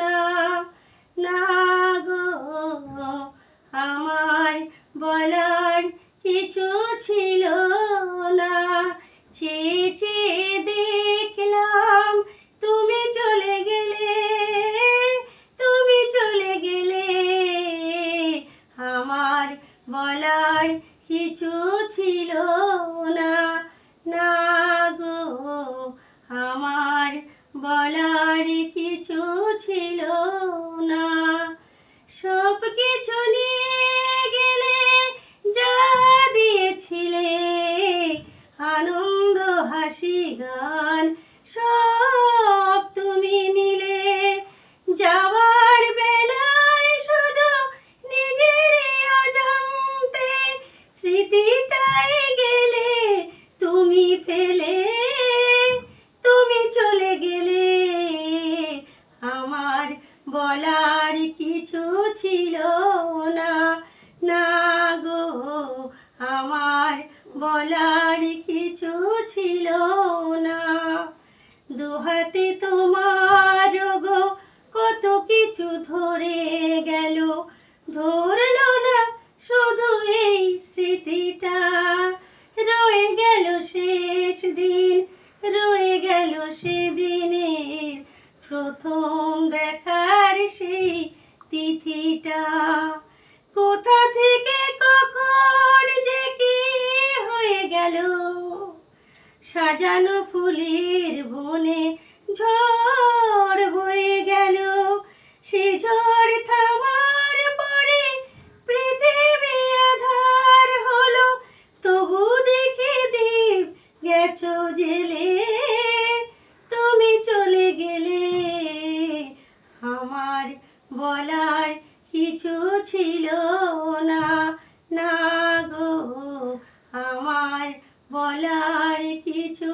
না না গো, আমার বলার কিছু ছিল না। চেয়ে দেখলাম তুমি চলে গেলে, তুমি চলে গেলে। আমার বলার কিছু ছিল না না ছিল না। সব কিছু নিয়ে গেলে যা দিয়েছিলে, আনন্দ, হাসি, গান, সব তুমি নিলে। যাওয়ার বেলায় শুধু নিজের অজান্তে স্মৃতিটাই গেলে তুমি ফেলে। আমার বলার কিছু ছিল না। না গো, আমার বলার কিছু ছিল না। দুহাতে তোমার গো, কত কিছু ধরে গেল। ধরলো না শুধু এই স্মৃতিটা। রয়ে গেল শেষ দিন, রয়ে গেল সেদিনের প্রথম দেখার সেই তিথিটা। কোথা থেকে কখন যে কি হয়ে গেল। সাজানো ফুলের বনে ঝড় বলার কিছু ছিল না। না গো আমার বলার কিছু